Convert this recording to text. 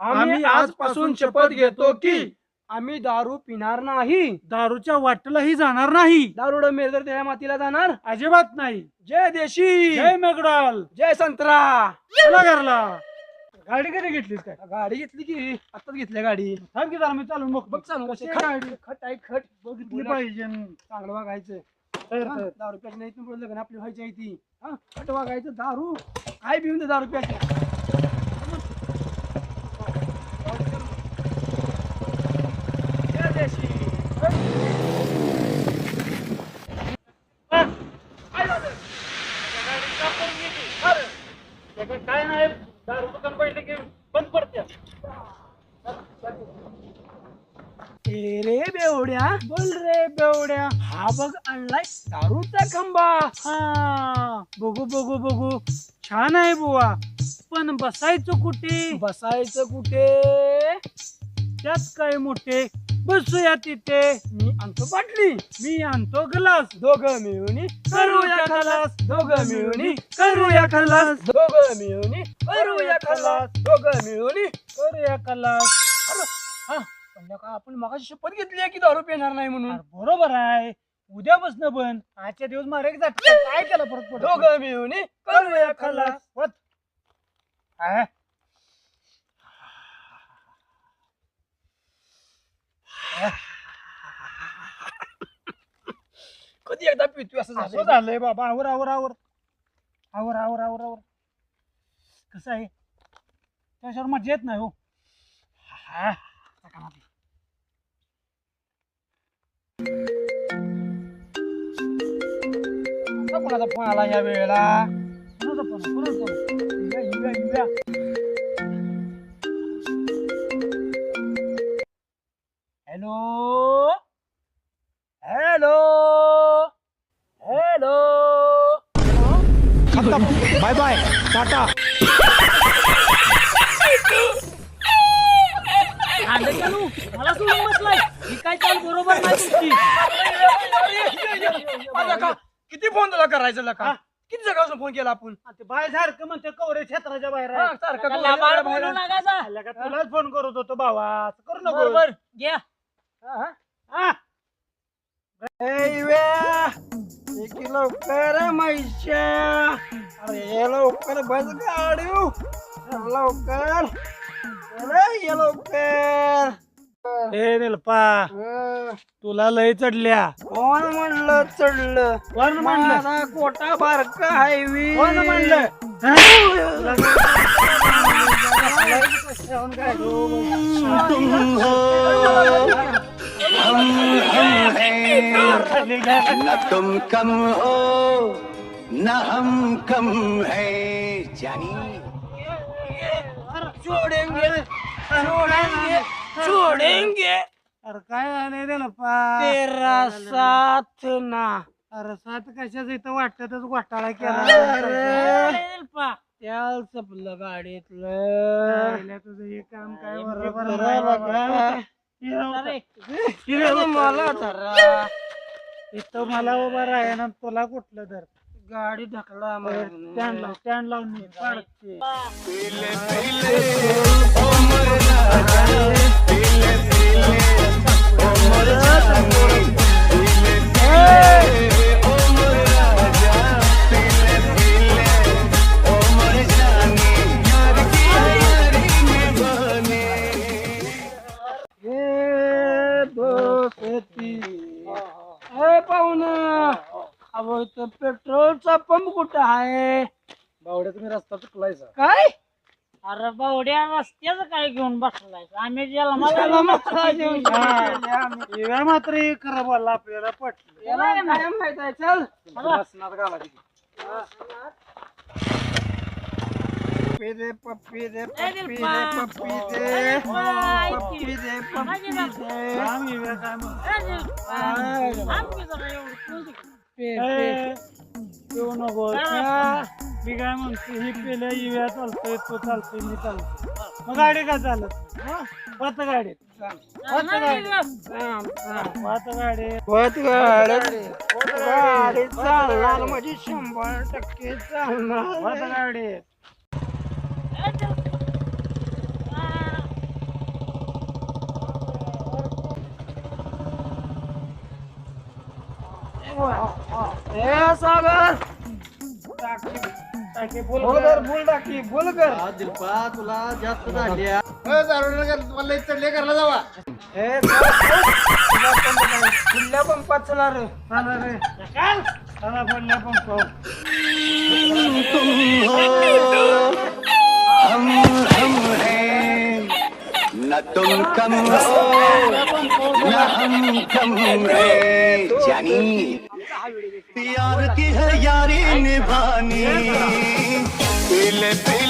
आम्ही आजपासून शपथ घेतो की आम्ही दारू पिणार नाही. दारूच्या वाटेलाही जाणार नाही. दारुड मेजर त्या मातीला जाणार? अजिबात नाही. जय देशी. जय मेगडाल जय संत्रा. चला घरला. गाडी कधी घेतलीस काय? गाडी घेतली की आताच घेतली गाडी. थांब की जरा मी चालून बघ बघ चालू कशी खट गाडी. खट आहे खट. बघितली पाहिजे. चांगलं वागायचं. तर- हा, तर. दारू प्यायची नाही पुढे लग्न आपली व्हायची आहे ती. हा खट वागायचं दारू. काय पिऊन दारू प्यायची? देशी काय नाही दारू दुकान पडले की बंद ए रे बेवड्या. बोल रे बेवड्या. हा बघ आणलाय दारूचा खंबा. हा. बघू बघू बघू. छान आहे बुवा. पण बसायचं कुठे? बसायचं कुठे? त्यात काय मोठे? बसूया तिथे. मी आणतो बाटली मी आणतो ग्लास. दोघं मिळून करूया खलास. दोघं मिळून करूया खलास. दोघं मिळून करूया खलास. दोघं मिळून करूया खलास. हा पण का आपण मगाशी शपथ घेतली आहे की दारू पिणार नाही म्हणून? बरोबर आहे. उद्यापासून बंद. आजच्या दिवस मारे जाते. काय केलं परत दोघं मिळून करूया खलास. वत. काय? कधी एकदा पितोय असं असं झालं झालंय बाबा आवर आवर आवर आवर आवर आवर आवर कसं आहे त्याच्यावर मजा येत नाही हो हा. आता कोणाचा फोन आला या वेळेला कोणाचा फोन आहे? कोणाचा phone hello hello hello bye bye tata मला सोडून बसलाय ही काय चाल बरोबर नाही तुमची किती फोन तुला करायचा हा? किती जगापासून फोन केला आपण ते बाय सारखं म्हणते कवरे क्षेत्राच्या बाहेर आहे. हा, सारखं बाहेर बोलू. नका जा. का तुलाच फोन करत होतो भावा असं करू नको बरोबर घ्या हा, हा. हा. ए, इव्या, एक लवकर मैशा अरे ये लवकर बस गाडी लवकर अरे ये लवकर ए निलपा तुला लय चढल्या. कोण म्हणलं चढलं? कोण म्हणलं? माझा कोटा बारका हायवी कोण म्हणलं? न तुम कम हो न हम कम है जानी। छोडेंगे छोडेंगे छोडेंगे अरे काय झालंय निलपा तेरा साथ ना. अरे सात कशाच? इथं वाटतच घोटाळा. केला त्याल. चपलं गाडीतलं. तुझं हे काम काय बरोबर बरं नाही. बाबा. अरे होतं. मला धरा. इथं मला उभा राहा ना तुला कुठलं तर गाडी ढकला स्टँड लाव स्टँड लावून मी पाडते. पीले पीले ओ मोर राजा पीले पीले ओ मोर जानी पीले पीले ओ मोर राजा पीले पीले ओ मोर जानी यार की यारी में बने ए दोस्ती ए पाहुणा अहो इथं पेट्रोलचा पंप कुठं आहे बावड्या तुम्ही रस्ता चुकलायचा काय अरे बावड्या रस्त्याच काय घेऊन बसलाय आम्ही ज्याला त्याला मला आम्ही. एवढ्या मात्र हे खरं बोलला आपल्याला पटलं तिथे. पप्पी दे पप्पी दे पप्पी दे पप्पा. दे. पप्पी दे पप्पी दे राम येऊया काय मग? पे, पे. ए, येऊ नको हा. मी काय म्हणतो हे पेल्या इव्या चालतोय तो चालतोय मी चालतो मग गाडी का चालत? पाच गाडी. पाच गाडी. पाच गाडी. पाच गाडी. गाडी. चालणार म्हणजे शंभर टक्के चालणार. पाच गाडी. ए सागर. टाकी फुल बोल कर बोल टाकी बोल कर दिलपा तुला जास्त झाली आहे. ए खुल्या पंपात चला रे. चला रे. चला पडल्या पण पाहू तुम हो हम हम हैं. न तुम हो न कम है. जानी। प्यार की है यारी निभानी। दिल पे